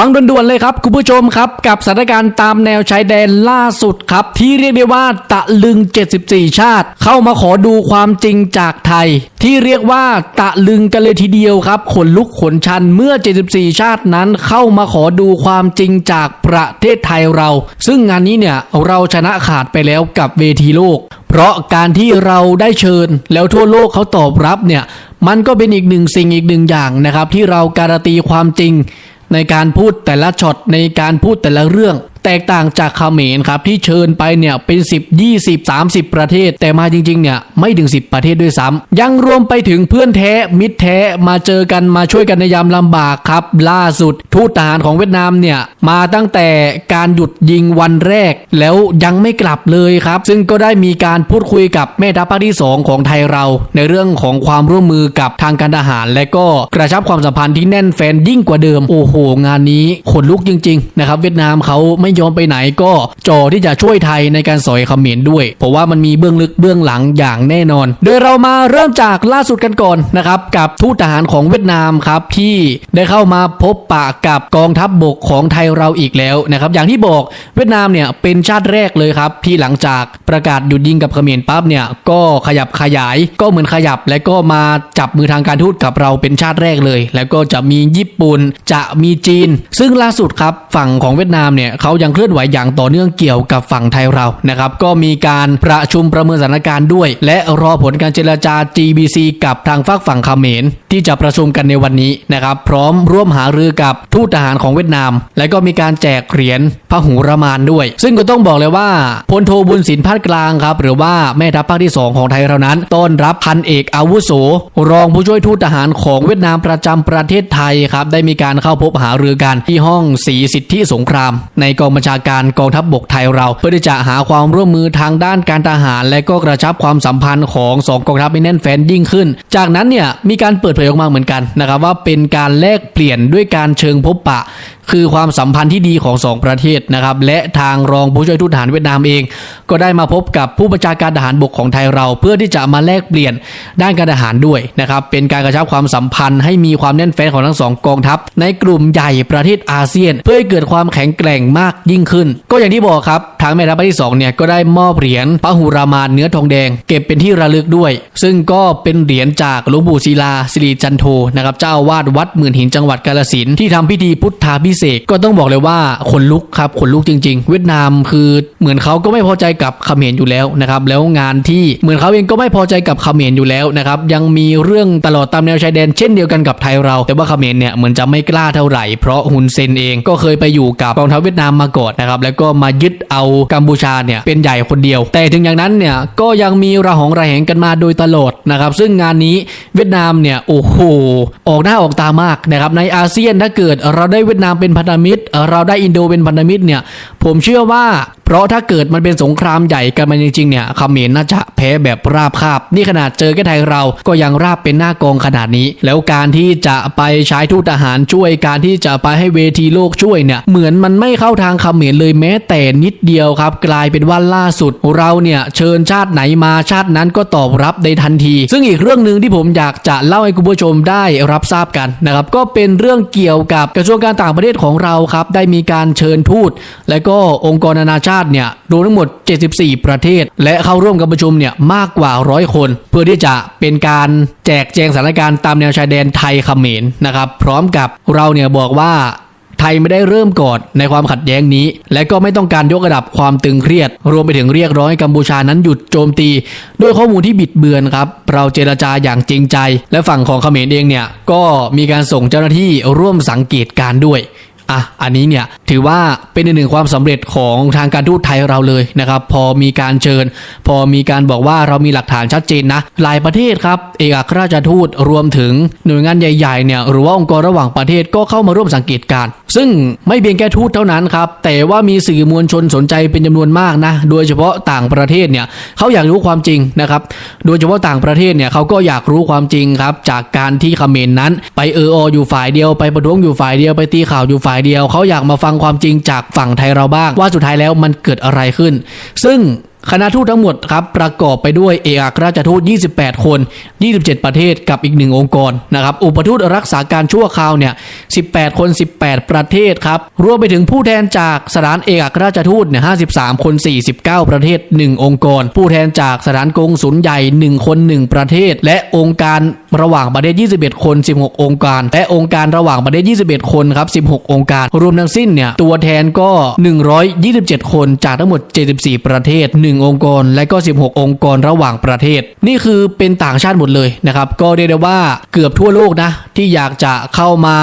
ฟังด่วนๆเลยครับคุณผู้ชมครับ กับสถานการณ์ตามแนวชายแดนล่าสุดครับ ที่เรียกได้ว่าตะลึง 74 ชาติ เข้ามาขอดูความจริงจากไทย ที่เรียกว่าตะลึงกันเลยทีเดียวครับขนลุกขนชันเมื่อ 74 ชาตินั้นเข้ามาขอดูความจริงจากประเทศไทยเรา ซึ่งงานนี้เนี่ยเราชนะขาดไปแล้วกับเวทีโลก เพราะการที่เราได้เชิญ แล้วทั่วโลกเขาตอบรับเนี่ยมันก็เป็นอีกหนึ่งสิ่งอีกหนึ่งอย่างนะครับ ที่เราการันตีความจริง ในการพูดแต่ละช็อตในการพูดแต่ละเรื่อง แตกต่างจากเขมรครับที่เชิญไปเนี่ยเป็น 10 20 30 ประเทศ แต่มาจริงๆเนี่ยไม่ถึง 10 ประเทศด้วยซ้ำยังรวมไปถึงเพื่อนแท้มิตรแท้มาเจอกันมาช่วยกันในยามลำบากครับ ล่าสุดทูตทหารของเวียดนามเนี่ยมาตั้งแต่การหยุดยิงวันแรก แล้วยังไม่กลับเลยครับ ซึ่งก็ได้มีการพูดคุยกับแม่ทัพภาคที่ 2 ของไทยเรา ในเรื่องของความร่วมมือกับทางการทหาร และก็กระชับความสัมพันธ์ที่แน่นแฟนยิ่งกว่าเดิมโอ้โห งานนี้ขนลุกจริงๆนะครับเวียดนามเขาไม่ยอมไปไหนก็จ่อที่จะช่วยไทยในการสอยเขมรด้วย เพราะว่ามันมีเบื้องลึกเบื้องหลังอย่างแน่นอน โดยเรามาเริ่มจากล่าสุดกันก่อนนะครับกับทูตทหารของเวียดนามครับที่ได้เข้ามาพบปะกับกองทัพบบกของไทยเราอีกแล้วนะครับอย่างที่บอกเวียดนามเนี่ยเป็นชาติแรกเลยครับที่หลังจากประกาศหยุดยิงกับเขมรปั๊บเนี่ยก็ขยับขยายก็เหมือนขยับ และก็มาจับมือทางการทูตกับเราเป็นชาติแรกเลย แล้วก็จะมีญี่ปุ่นจะมีจีน ซึ่งล่าสุดครับฝั่งของเวียดนามเนี่ยเขายังเคลื่อนไหวอย่างต่อเนื่องเกี่ยวกับฝั่งไทยเรานะครับก็มีการประชุมประเมินสถานการณ์ด้วย และรอผลการเจรจา GBC กับทางฝากฝั่งเขมรที่จะประชุมกันในวันนี้นะครับพร้อมร่วมหารือกับทูตทหารของเวียดนาม และก็มีการแจกเหรียญพหุรมานด้วย ซึ่งก็ต้องบอกเลยว่าพลโทบุญสินพัดกลางครับหรือว่าแม่ทัพภาคที่ 2 ของไทยเรานั้น ต้อนรับพันเอกอาวุโส รองผู้ช่วยทูตทหารของเวียดนามประจำประเทศไทยครับได้มีการเข้าพบหารือกันที่ห้องศรีสิทธิสงคราม ในกองบัญชาการกองทัพบบกไทยเรา เพื่อที่จะหาความร่วมมือทางด้านการทหาร และก็กระชับความสัมพันธ์ของสองกองทัพให้แน่นแฟ้นยิ่งขึ้น จากนั้นเนี่ยมีการเปิดเผยออกมาเหมือนกันนะครับว่าเป็นการแลกเปลี่ยนด้วยการเชิงพบปะ คือความสัมพันธ์ที่ดีของสองประเทศนะครับและทางรองผู้ช่วยทูตทหารเวียดนามเอง ก็ได้มาพบกับผู้บัญชาการทหารบกของไทยเรา เพื่อที่จะมาแลกเปลี่ยนด้านการทหารด้วยนะครับเป็นการกระชับความสัมพันธ์ให้มีความแน่นแฟ้นของทั้งสองกองทัพ ในกลุ่มใหญ่ประเทศอาเซียน เพื่อให้เกิดความแข็งแกร่งมากยิ่งขึ้น ก็อย่างที่บอกครับทางแม่ทัพภาคที่สองเนี่ยก็ได้มอบเหรียญพระหุรามานเนื้อทองแดง เก็บเป็นที่ระลึกด้วย ซึ่งก็เป็นเหรียญจากหลวงปู่ศิลาสิริจันโทนะครับเจ้าอาวาดวัดหมื่นหินจังหวัดกาฬสินที่ทำพิธีพุทธาพิเศษกก็ต้องบอกเลยว่าขนลุกครับขนลุกจริง ๆ เวียดนามคือเหมือนเขาก็ไม่พอใจกับเขมรอยู่แล้วนะครับแล้วงานที่เหมือนเขาเองก็ไม่พอใจกับเขมรอยู่แล้วนะครับยังมีเรื่องตลอดตามแนวชายแดนเช่นเดียวกันกับไทยเรา แต่ว่าเขมรเนี่ยเหมือนจะไม่กล้าเท่าไหร่เพราะฮุนเซนเองก็เคยไปอยู่กับกองทัพเวียดนามมาก่อนนะครับแล้วก็มายึดเอากัมพูชาเนี่ยเป็นใหญ่คนเดียว แต่ถึงอย่างนั้นเนี่ยก็ยังมีระหองระแหงกันมาโดยตลอดนะครับซึ่งงานนี้เวียดนามเนี่ยโอ้โหออกหน้าออกตามากนะครับในอาเซียนถ้าเกิดเราได้เวียดนามเป็นเป็นพันธมิตร เราได้อินโดเป็นพันธมิตรเนี่ย ผมเชื่อว่าเพราะถ้าเกิดมันเป็นสงครามใหญ่กันมาจริงๆเนี่ยเขมรน่าจะแพ้แบบราบคาบ นี่ขนาดเจอแค่ไทยเราก็ยังราบเป็นหน้ากองขนาดนี้ แล้วการที่จะไปใช้ทูตทหารช่วยการที่จะไปให้เวทีโลกช่วยเนี่ยเหมือนมันไม่เข้าทางเขมรเลยแม้แต่นิดเดียวครับ กลายเป็นว่าล่าสุด เราเนี่ยเชิญชาติไหนมาชาตินั้นก็ตอบรับในทันที ซึ่งอีกเรื่องหนึ่งที่ผมอยากจะเล่าให้คุณผู้ชมได้รับทราบกันนะครับก็เป็นเรื่องเกี่ยวกับกระทรวงการต่างประเทศของเราครับได้มีการเชิญทูต และก็องค์กรนานาชาติเนี่ยรวมทั้งหมด 74 ประเทศ และเข้าร่วมการประชุมเนี่ยมากกว่าร้อยคน เพื่อที่จะเป็นการแจกแจงสถานการณ์ตามแนวชายแดนไทยเขมรนะครับพร้อมกับเราเนี่ยบอกว่าไทยไม่ได้เริ่มก่อนในความขัดแย้งนี้ และก็ไม่ต้องการยกระดับความตึงเครียด รวมไปถึงเรียกร้องให้กัมพูชานั้นหยุดโจมตี ด้วยข้อมูลที่บิดเบือนครับ เราเจรจาอย่างจริงใจ และฝั่งของเขมรเองเนี่ยก็มีการส่งเจ้าหน้าที่ร่วมสังเกตการด้วย อะอันนี้เนี่ยถือว่าเป็นอีกหนึ่งความสำเร็จของทางการทูตไทยเราเลยนะครับ พอมีการเชิญ พอมีการบอกว่าเรามีหลักฐานชัดเจนนะหลายประเทศครับเอกอัครราชทูตรวมถึงหน่วยงานใหญ่ๆเนี่ยหรือว่าองค์กรระหว่างประเทศก็เข้ามาร่วมสังเกตการณ์ซึ่งไม่เพียงแค่ทูตเท่านั้นครับแต่ว่ามีสื่อมวลชนสนใจเป็นจำนวนมากนะโดยเฉพาะต่างประเทศเนี่ยเขาอยากรู้ความจริงนะครับโดยเฉพาะต่างประเทศเนี่ยเขาก็อยากรู้ความจริงครับจากการที่เขมรนนั้น ไปเออออยู่ฝ่ายเดียวไปประท้วงอยู่ฝ่ายเดียวไปตีข่าวอยู่ฝ่ายเดียวเขาอยากมาฟังความจริงจากฝั่งไทยเราบ้าง ว่าสุดท้ายแล้วมันเกิดอะไรขึ้น ซึ่งคณะทูตทั้งหมดครับประกอบไปด้วยเอกอัครราชทูต 28 คน 27 ประเทศกับอีกหนึ่งองค์กรนะครับ อุปทูตรักษาการชั่วคราวเนี่ย 18 คน 18 ประเทศครับ รวมไปถึงผู้แทนจากสถานเอกอัครราชทูตเนี่ย 53 คน 49 ประเทศ 1 องค์กร ผู้แทนจากสถานกงสุลใหญ่ 1 คน 1 ประเทศ และองค์การ ระหว่างประเทศ 21 คน 16 องค์การ และองค์การระหว่างประเทศ 21 คนครับ 16 องค์การ รวมทั้งสิ้นเนี่ยตัวแทนก็ 127 คนจากทั้งหมด 74 ประเทศ 1 องค์กร และก็ 16 องค์กรระหว่างประเทศ นี่คือเป็นต่างชาติหมดเลยนะครับก็เรียกได้ว่าเกือบทั่วโลกนะที่อยากจะเข้ามา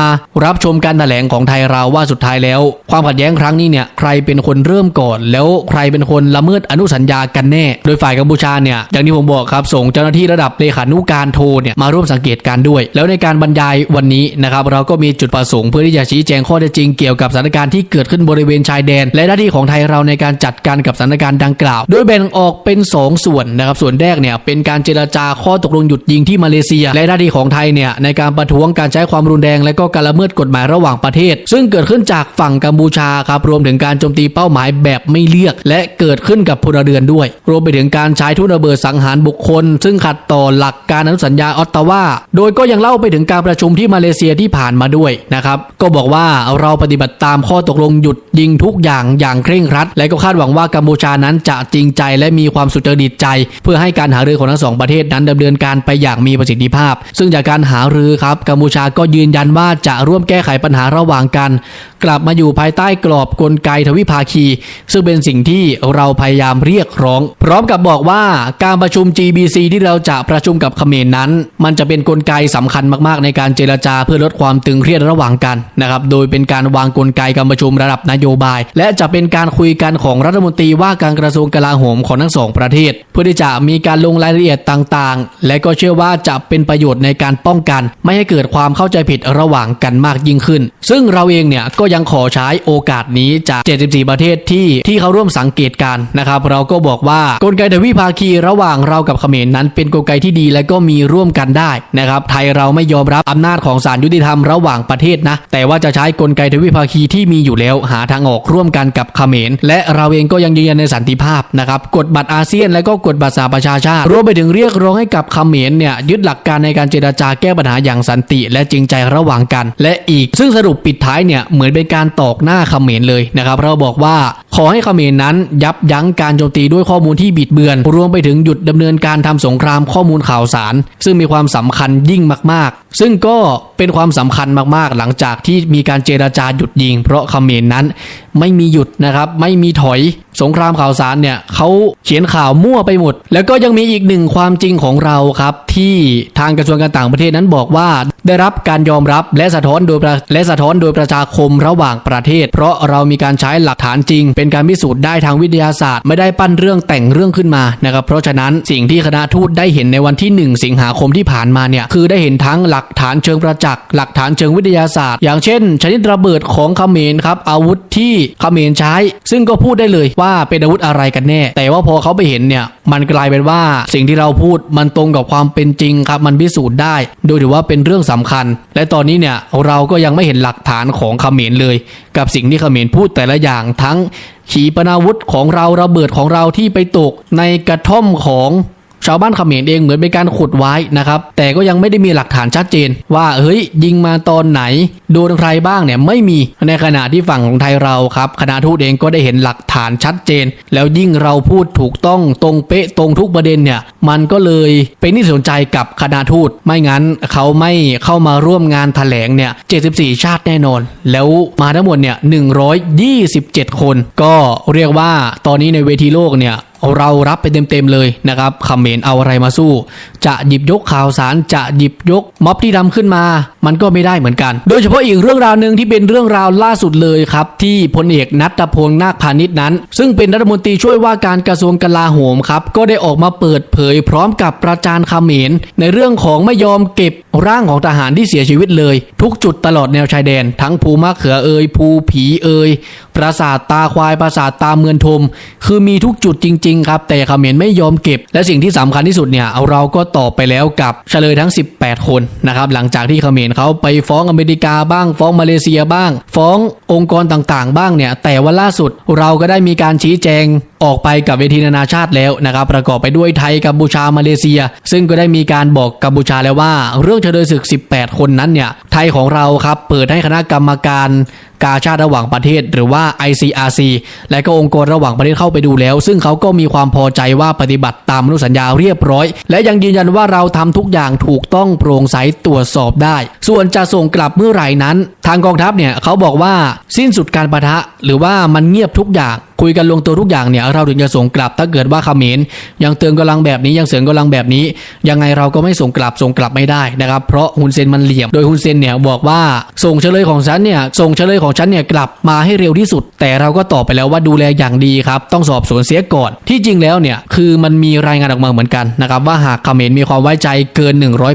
รับชมการแถลงของไทยเราว่าสุดท้ายแล้ว ความขัดแย้งครั้งนี้เนี่ยใครเป็นคนเริ่มก่อน แล้วใครเป็นคนละเมิดอนุสัญญากันแน่ โดยฝ่ายกัมพูชาเนี่ยอย่างที่ผมบอกครับส่งเจ้าหน้าที่ระดับเลขานุการโทเนี่ยมาร่วมสังเกตการด้วย แล้วในการบรรยายวันนี้นะครับเราก็มีจุดประสงค์เพื่อที่จะชี้แจงข้อเท็จจริงเกี่ยวกับสถานการณ์ที่เกิดขึ้นบริเวณชายแดน และหน้าที่ของไทยเราในการจัดการกับสถานการณ์ดังกล่าว โดยแบ่งออกเป็น 2 ส่วนนะครับส่วนแรกเนี่ยเป็นการเจรจาข้อตกลงหยุดยิงที่มาเลเซีย และหน้าที่ของไทยเนี่ยในการประท้วงการใช้ความรุนแรง และก็การละเมิดกฎหมายระหว่างประเทศ ซึ่งเกิดขึ้นจากฝั่งกัมพูชาครับรวมถึงการโจมตีเป้าหมายแบบไม่เลือก และเกิดขึ้นกับพลเรือนด้วย รวมไปถึงการใช้ทุนระเบิดสังหารบุคคล ซึ่งขัดต่อหลักการอนุสัญญาออตตาวาโดยก็ยังเล่าไปถึงการประชุมที่มาเลเซียที่ผ่านมาด้วยนะครับ ก็บอกว่าเราปฏิบัติตามข้อตกลงหยุดยิงทุกอย่างอย่างเคร่งครัด และก็คาดหวังว่ากัมพูชานั้นจะจริงใจและมีความสุจริตใจ เพื่อให้การหารือของทั้งสองประเทศนั้นดำเนินการไปอย่างมีประสิทธิภาพ ซึ่งจากการหารือครับกัมพูชาก็ยืนยันว่าจะร่วมแก้ไขปัญหาระหว่างกัน กลับมาอยู่ภายใต้กรอบกลไกทวิภาคี ซึ่งเป็นสิ่งที่เราพยายามเรียกร้อง พร้อมกับบอกว่าการประชุม GBC ที่เราจะประชุมกับเขมรนั้น มันจะเป็นกลไกสำคัญมากๆ ในการเจรจาเพื่อลดความตึงเครียดระหว่างกันนะครับ โดยเป็นการวางกลไกการประชุมระดับนโยบาย และจะเป็นการคุยกันของรัฐมนตรีว่าการกระทรวงกลาโหมของทั้งสองประเทศ เพื่อที่จะมีการลงรายละเอียดต่างๆ และก็เชื่อว่าจะเป็นประโยชน์ในการป้องกัน ไม่ให้เกิดความเข้าใจผิดระหว่างกันมากยิ่งขึ้น ซึ่งเราเองเนี่ยก็ยังขอใช้โอกาสนี้จาก 74 ประเทศที่ที่เขาร่วมสังเกตการนะครับ เราก็บอกว่ากลไกทวิภาคีระหว่างเรากับเขมรนั้นเป็นกลไกที่ดีและก็มีร่วมกันได้นะครับไทยเราไม่ยอมรับอำนาจของศาลยุติธรรมระหว่างประเทศนะ แต่ว่าจะใช้กลไกทวิภาคีที่มีอยู่แล้วหาทางออกร่วมกันกับเขมรและเราเองก็ยังยืนยันในสันติภาพนะครับกฎบัตรอาเซียนและก็กฎบัตรสหประชาชาติรวมไปถึงเรียกร้องให้กับเขมรเนี่ยยึดหลักการในการเจรจาแก้ปัญหาอย่างสันติ และจริงใจระหว่างกัน และอีก ซึ่งสรุปปิดท้ายเนี่ยเหมือนเป็นการตอกหน้าเขมรเลยนะครับเราบอกว่าขอให้เขมรนั้นยับยั้งการโจมตีด้วยข้อมูลที่บิดเบือน รวมไปถึงหยุดดำเนินการทำสงครามข้อมูลข่าวสาร ซึ่งมีความสำคัญยิ่งมาก ๆ ซึ่งก็เป็นความสำคัญมากๆ หลังจากที่มีการเจราจาหยุดยิง เพราะเขมรนั้น ไม่มีหยุดนะครับ ไม่มีถอย สงครามข่าวสารเนี่ยเขาเขียนข่าวมั่วไปหมด แล้วก็ยังมีอีกหนึ่งความจริงของเราครับ ที่ทางกระทรวงการต่างประเทศนั้นบอกว่า ได้รับการยอมรับและสะท้อนโดยและสะท้อนโดยประชาคมระหว่างประเทศ เพราะเรามีการใช้หลักฐานจริง เป็นการพิสูจน์ได้ทางวิทยาศาสตร์ ไม่ได้ปั้นเรื่องแต่งเรื่องขึ้นมานะครับเพราะฉะนั้นสิ่งที่คณะทูตได้เห็นในวันที่ 1 สิงหาคมที่ผ่านมาเนี่ยคือได้เห็นทั้งหลักฐานเชิงประจักษ์หลักฐานเชิงวิทยาศาสตร์ อย่างเช่น ชนิดระเบิดของเขมรครับอาวุธที่เขมรใช้ ซึ่งก็พูดได้เลยว่าเป็นอาวุธอะไรกันแน่ แต่ว่าพอเขาไปเห็นเนี่ยมันกลายเป็นว่าสิ่งที่เราพูดมันตรงกับความเป็นจริงครับมันพิสูจน์ได้ โดยถือว่าเป็นเรื่องสำคัญ และตอนนี้เนี่ยเราก็ยังไม่เห็นหลักฐานของเขมรเลย กับสิ่งที่เขมรพูดแต่ละอย่างทั้งขีปนาวุธของเราระเบิดของเราที่ไปตกในกระท่อมของ ชาวบ้านเขมรเองเหมือนเป็นการขุดไว้นะครับ แต่ก็ยังไม่ได้มีหลักฐานชัดเจน ว่าเฮ้ยยิงมาตอนไหนโดนใครบ้างเนี่ยไม่มีในขณะที่ฝั่งของไทยเราครับคณะทูตเองก็ได้เห็นหลักฐานชัดเจน แล้วยิ่งเราพูดถูกต้องตรงเป๊ะตรงทุกประเด็นเนี่ยมันก็เลยเป็นที่สนใจกับคณะทูต ไม่งั้นเขาไม่เข้ามาร่วมงานแถลงเนี่ย 74 ชาติแน่นอน แล้วมาทั้งหมดเนี่ย 127 คน ก็เรียกว่าตอนนี้ในเวทีโลกเนี่ย เรารับไปเต็มๆเลยนะครับคอมเมนเอาอะไรมาสู้ จะหยิบยกข่าวสารจะหยิบยกม็อบที่ดำขึ้นมา มันก็ไม่ได้เหมือนกัน โดยเฉพาะอีกเรื่องราวหนึ่งที่เป็นเรื่องราวล่าสุดเลยครับ ที่พลเอกนัทพงษ์นาคพาณิชย์นั้น ซึ่งเป็นรัฐมนตรีช่วยว่าการกระทรวงกลาโหมครับ ก็ได้ออกมาเปิดเผยพร้อมกับประจานคำเขมนในเรื่องของไม่ยอมเก็บร่างของทหารที่เสียชีวิตเลย ทุกจุดตลอดแนวชายแดน ทั้งภูมะเขือเอยภูผีเอยปราสาทตาควายปราสาทตาเมือนทม คือมีทุกจุดจริง ๆ ครับ แต่เขมรไม่ยอมเก็บ และสิ่งที่สำคัญที่สุดเนี่ยเอาเราก็ตอบไปแล้วกับเฉลยทั้ง 18 คนนะครับหลังจากที่เขมรเขาไปฟ้องอเมริกาบ้าง ฟ้องมาเลเซียบ้าง ฟ้ององค์กรต่างๆ บ้างเนี่ย แต่ว่าล่าสุดเราก็ได้มีการชี้แจงออกไปกับเวทีนานาชาติแล้วนะครับ ประกอบไปด้วยไทยกัมพูชามาเลเซีย ซึ่งก็ได้มีการบอกกัมพูชาแล้วว่า เรื่องเฉลยศึก 18 คนนั้นเนี่ยไทยของเราครับเปิดให้คณะกรรมการ กาชาติระหว่างประเทศ หรือว่า ICRC และก็องค์กรระหว่างประเทศเข้าไปดูแล้ว ซึ่งเขาก็มีความพอใจว่าปฏิบัติตามอนุสัญญาเรียบร้อย และยังยืนยันว่าเราทำทุกอย่างถูกต้องโปร่งใสตรวจสอบได้ ส่วนจะส่งกลับเมื่อไหร่นั้น ทางกองทัพเนี่ยเขาบอกว่าสิ้นสุดการประทะหรือว่ามันเงียบทุกอย่างคุยกันลงตัวทุกอย่างเนี่ยเราถึงจะส่งกลับถ้าเกิดว่าเขมรยังเตือนกำลังแบบนี้ยังเสริมกำลังแบบนี้ ยังไงเราก็ไม่ส่งกลับส่งกลับไม่ได้นะครับเพราะฮุนเซนมันเหลี่ยม โดยฮุนเซนเนี่ยบอกว่าส่งเฉลยของฉันเนี่ยส่งเฉลยของฉันเนี่ยกลับมาให้เร็วที่สุด แต่เราก็ตอบไปแล้วว่าดูแลอย่างดีครับต้องสอบสวนเสียก่อน ที่จริงแล้วเนี่ยคือมันมีรายงานออกมาเหมือนกันนะครับว่าหากเขมรมีความไว้ใจเกิน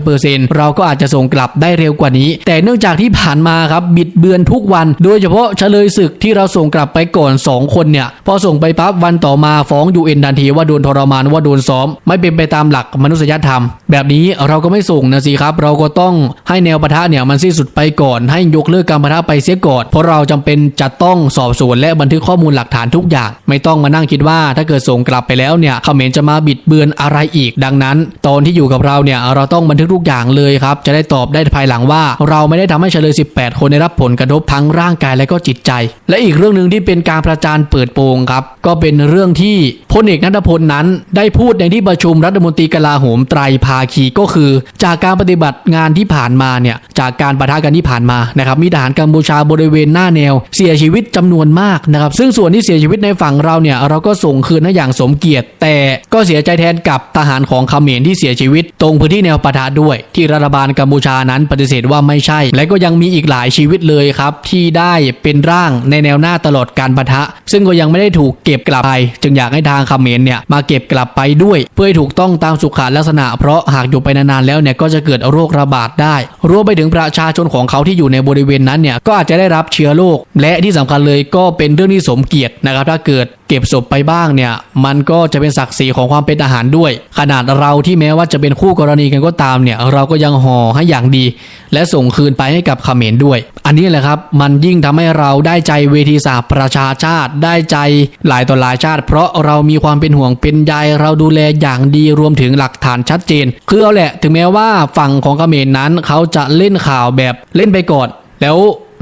100%เราก็อาจจะส่งกลับได้เร็วกว่านี้ แต่เนื่องจากที่ผ่านมาครับบิดเบือนทุกวัน โดยเฉพาะเฉลยศึกที่เราส่งกลับไปก่อนสองคนเนี่ยพอส่งไปปั๊บวันต่อมาฟ้องยูเอ็นทันทีว่าโดนทรมานว่าโดนซ้อม ไม่เป็นไปตามหลักมนุษยธรรม แบบนี้เราก็ไม่ส่งนะสิครับ เราก็ต้องให้แนวปะทะเนี่ยมันสิ้นสุดไปก่อน ให้ยกเลิกการปะทะไปเสียก่อนเพราะเราจำเป็นจะต้องสอบสวนและบันทึกข้อมูลหลักฐานทุกอย่าง ไม่ต้องมานั่งคิดว่าถ้าเกิดส่งกลับไปแล้วเนี่ยเขมรจะมาบิดเบือนอะไรอีก ดังนั้น ตอนที่อยู่กับเราเนี่ยเราต้องบันทึกทุกอย่างเลยครับจะได้ตอบได้ภายหลังว่า เราไม่ได้ทำให้เฉลย 18 คนได้รับผลกระทบทั้งร่างกายและก็จิตใจ และอีกเรื่องหนึ่งที่เป็นการประจานเปิดโปงครับ ก็เป็นเรื่องที่พลเอกนัทพลนั้น ได้พูดในที่ประชุมรัฐมนตรีกลาโหมไตรภาคีก็คือ จากการปฏิบัติงานที่ผ่านมาเนี่ยจากการปะทะกันที่ผ่านมานะครับมีทหารกัมพูชาบริเวณหน้าแนว เสียชีวิตจำนวนมากนะครับซึ่งส่วนที่เสียชีวิตในฝั่งเราเนี่ยเราก็ส่งคืนให้อย่างสมเกียรติ แต่ก็เสียใจแทนกับทหารของเขมรที่เสียชีวิต ตรงพื้นที่แนวปะทะด้วย ที่รัฐบาลกัมพูชานั้นปฏิเสธว่าไม่ใช่ และก็ยังมีอีกหลายชีวิตเลยครับที่ได้เป็นร่างในแนวหน้าตลอดการปะทะ ซึ่งก็ยังไม่ได้ถูกเก็บกลับไป จึงอยากให้ทางเขมรเนี่ยมาเก็บกลับไปด้วย เพื่อให้ถูกต้องตามสุขาลักษณะ เพราะหากอยู่ไปนานๆแล้วเนี่ยก็จะเกิดโรคระบาดได้ รวมไปถึงประชาชนของเขาที่อยู่ในบริเวณนั้นเนี่ยก็อาจจะได้รับเชื้อโรคและที่สำคัญเลยก็เป็นเรื่องที่สมเกียรตินะครับ ถ้าเกิดเก็บศพไปบ้างเนี่ยมันก็จะเป็นศักดิ์ศรีของความเป็นทหารด้วย ขนาดเราที่แม้ว่าจะเป็นคู่กรณีกันก็ตามเนี่ยเราก็ยังห่อให้อย่างดี และส่งคืนไปให้กับเขมรด้วย อันนี้แหละครับมันยิ่งทำให้เราได้ใจเวทีสหประชาชาติได้ใจหลายต่อหลายชาติ เพราะเรามีความเป็นห่วงเป็นใยเราดูแลอย่างดีรวมถึงหลักฐานชัดเจน คือเอาแหละถึงแม้ว่าฝั่งของเขมรนั้นเขาจะเล่นข่าวแบบเล่นไปก่อน แล้ว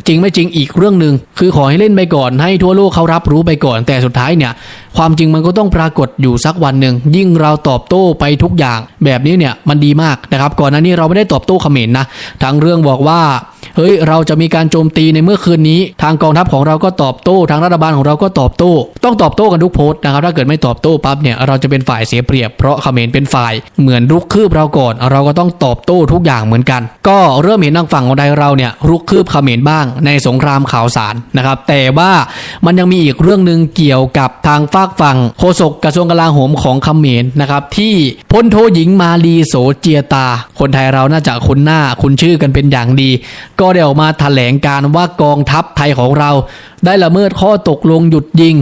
จริงไม่จริงอีกเรื่องหนึ่งคือขอให้เล่นไปก่อนให้ทั่วโลกเขารับรู้ไปก่อน แต่สุดท้ายเนี่ย ความจริงมันก็ต้องปรากฏอยู่สักวันหนึ่งยิ่งเราตอบโต้ไปทุกอย่าง แบบนี้เนี่ยมันดีมากนะครับ ก่อนหน้านี้เราไม่ได้ตอบโต้เขมรนะทั้งเรื่องบอกว่า เฮ้ยเราจะมีการโจมตีในเมื่อคืนนี้ ทางกองทัพของเราก็ตอบโต้ ทางรัฐบาลของเราก็ตอบโต้ ต้องตอบโต้กันทุกโพสต์นะครับถ้าเกิดไม่ตอบโต้ปั๊บเนี่ยเราจะเป็นฝ่ายเสียเปรียบเพราะเขมรเป็นฝ่ายเหมือนรุกคืบเราก่อน เราก็ต้องตอบโต้ทุกอย่างเหมือนกัน ก็เริ่มเห็นทางฝั่งของไทยเราเนี่ยรุกคืบเขมรบ้างในสงครามข่าวสารนะครับแต่ว่ามันยังมีอีกเรื่องหนึ่งเกี่ยวกับทางฝากฝั่งโฆษกกระทรวงกลาโหมของเขมรนะครับที่พลโทหญิงมาลีโสเจียตา คนไทยเราน่าจะคุ้นหน้าคุ้นชื่อกันเป็นอย่างดีก็ได้ออกมาแถลงการว่ากองทัพไทยของเรา ได้ละเมิดข้อตกลงหยุดยิง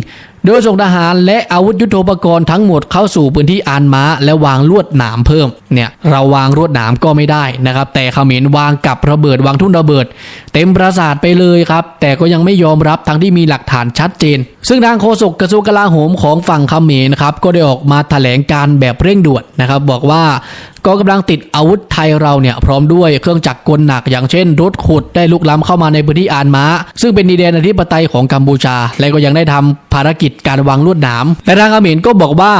โดยส่งทหารและอาวุธยุโทโธปกรณ์ทั้งหมดเข้าสู่พื้นที่อานม้า และวางลวดหนามเพิ่มเนี่ยเราวางลวดหนามก็ไม่ได้นะครับ แต่เขมรวางกับระเบิดวางทุ่นระเบิด เต็มปราสาทไปเลยครับ แต่ก็ยังไม่ยอมรับทั้งที่มีหลักฐานชัดเจน ซึ่งทางโฆษกกระทรวงกลาโหมของฝั่งเขมรนะครับก็ได้ออกมาแถลงการแบบเร่งด่วนนะครับ บอกว่า กองกำลังติดอาวุธไทยเราเนี่ยพร้อมด้วยเครื่องจักรกลหนักอย่างเช่นรถขุดได้ลุกล้ำเข้ามาในพื้นที่อานมาซึ่งเป็นดินแดนอธิปไตยของกัมพูชา และก็ยังได้ทำภารกิจการวางลวดหนามและทางเขมรก็บอกว่า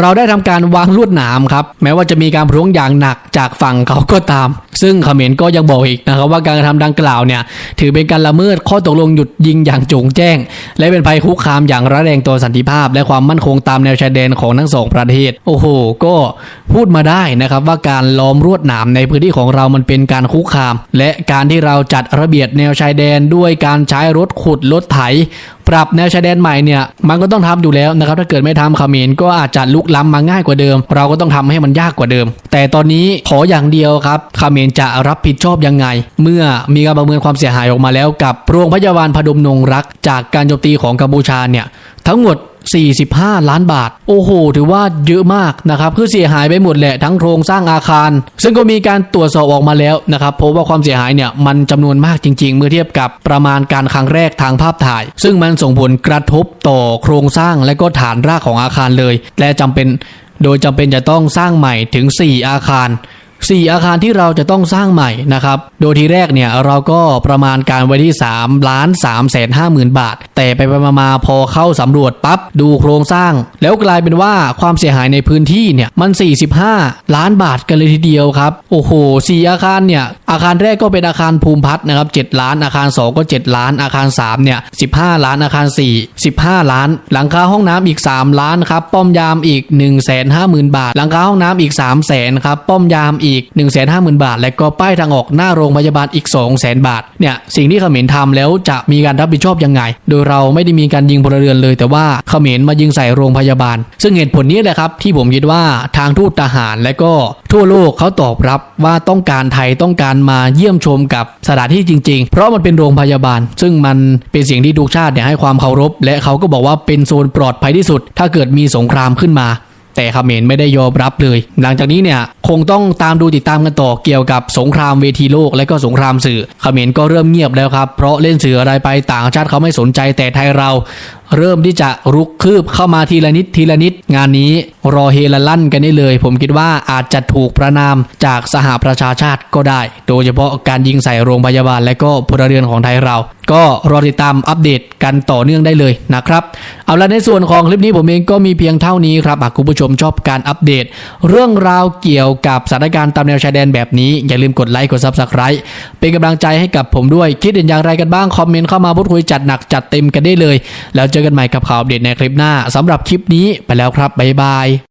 เราได้ทำการวางลวดหนามครับแม้ว่าจะมีการพร้วงอย่างหนักจากฝั่งเขาก็ตาม ซึ่งเขมรก็ยังบอกอีกนะครับว่าการกระทำดังกล่าวเนี่ยถือเป็นการละเมิดข้อตกลงหยุดยิงอย่างโจงแจ้ง และเป็นภัยคุกคามอย่างร้ายแรงต่อสันติภาพ และความมั่นคงตามแนวชายแดนของทั้งสองประเทศ โอ้โห ก็พูดมาได้นะครับว่าการล้อมรวดหนามในพื้นที่ของเรามันเป็นการคุกคาม และการที่เราจัดระเบียบแนวชายแดนด้วยการใช้รถขุดรถไถ ปรับแนวชายแดนใหม่เนี่ยมันก็ต้องทำอยู่แล้วนะครับถ้าเกิดไม่ทำเขมรก็อาจจะลุกล้ำมาง่ายกว่าเดิม เราก็ต้องทำให้มันยากกว่าเดิม แต่ตอนนี้ขออย่างเดียวครับเขมรจะรับผิดชอบยังไง เมื่อมีการประเมินความเสียหายออกมาแล้วกับโรงพยาบาลพดุมนงรัก จากการโจมตีของกัมพูชาเนี่ยทั้งหมด 45 ล้านบาท โอ้โห ถือว่าเยอะมากนะครับคือเสียหายไปหมดแหละทั้งโครงสร้างอาคาร ซึ่งก็มีการตรวจสอบออกมาแล้วนะครับพบว่าความเสียหายเนี่ยมันจำนวนมากจริง ๆ เมื่อเทียบกับประมาณการครั้งแรกทางภาพถ่าย ซึ่งมันส่งผลกระทบต่อโครงสร้างและก็ฐานรากของอาคารเลย และจำเป็น โดยจำเป็นจะต้องสร้างใหม่ถึง 4 อาคาร 4 อาคารที่เราจะต้องสร้างใหม่นะครับ โดยทีแรกเนี่ยเราก็ประมาณการไว้ที่3ล้าน3แสน5หมื่นบาท แต่ไปไปมาๆพอเข้าสำรวจปั๊บดูโครงสร้าง แล้วกลายเป็นว่าความเสียหายในพื้นที่เนี่ยมัน 45 ล้านบาทกันเลยทีเดียวครับ โอ้โหสี่อาคารเนี่ย อาคารแรกก็เป็นอาคารภูมิพัฒน์นะครับ7ล้าน อาคาร 2 ก็ 7 ล้าน อาคาร3เนี่ย15 ล้าน อาคาร 4 15 ล้าน หลังคาห้องน้ำอีก 3 ล้านครับ ป้อมยามอีก 1 5 0 0 0 0 บาท หลังคาห้องน้ำอีก 3 0 0 0 0 0ครับ ป้อมยามอีก 1 5 0 0 0 0 บาท และก็ป้ายทางออกหน้าโรงพยาบาลอีก 2 0 0 0 0 บาท เนี่ย สิ่งที่เขมรทำแล้วจะมีการรับผิดชอบยังไง โดยเราไม่ได้มีการยิงพลเรือนเลย แต่ว่าเขมรมายิงใส่โรงพยาบาล ซึ่งเหตุผลนี้แหละครับที่ผมคิดว่าทางทูตทหารและก็ทั่วโลกเขาตอบรับว่าต้องการไทยต้องการมาเยี่ยมชมกับสถานที่จริง ๆ เพราะมันเป็นโรงพยาบาล ซึ่งมันเป็นสิ่งที่ทุกชาติเนี่ยให้ความเคารพ และเขาก็บอกว่าเป็นโซนปลอดภัยที่สุด ถ้าเกิดมีสงครามขึ้นมา แต่เขมรไม่ได้ยอมรับเลย หลังจากนี้เนี่ยคงต้องตามดูติดตามกันต่อเกี่ยวกับสงครามเวทีโลกและก็สงครามสื่อเขมรก็เริ่มเงียบแล้วครับ เพราะเล่นสื่ออะไรไปต่างชาติเขาไม่สนใจแต่ไทยเรา เริ่มที่จะรุกคืบเข้ามาทีละนิดทีละนิด งานนี้รอเฮละลั่นกันได้เลย ผมคิดว่าอาจจะถูกประนามจากสหประชาชาติก็ได้ โดยเฉพาะการยิงใส่โรงพยาบาลและก็พลเรือนของไทยเรา ก็รอติดตามอัปเดตกันต่อเนื่องได้เลยนะครับเอาละในส่วนของคลิปนี้ผมเองก็มีเพียงเท่านี้ครับหากคุณผู้ชมชอบการอัปเดต เรื่องราวเกี่ยวกับสถานการณ์ตามแนวชายแดนแบบนี้ อย่าลืมกดไลค์กด Subscribe เป็นกำลังใจให้กับผมด้วย คิดเห็นอย่างไรกันบ้าง คอมเมนต์เข้ามาพูดคุยจัดหนักจัดเต็มกันได้เลย แล้วเจอกันใหม่กับข่าวอัปเดตในคลิปหน้าสำหรับคลิปนี้ไปแล้วครับบ๊ายบาย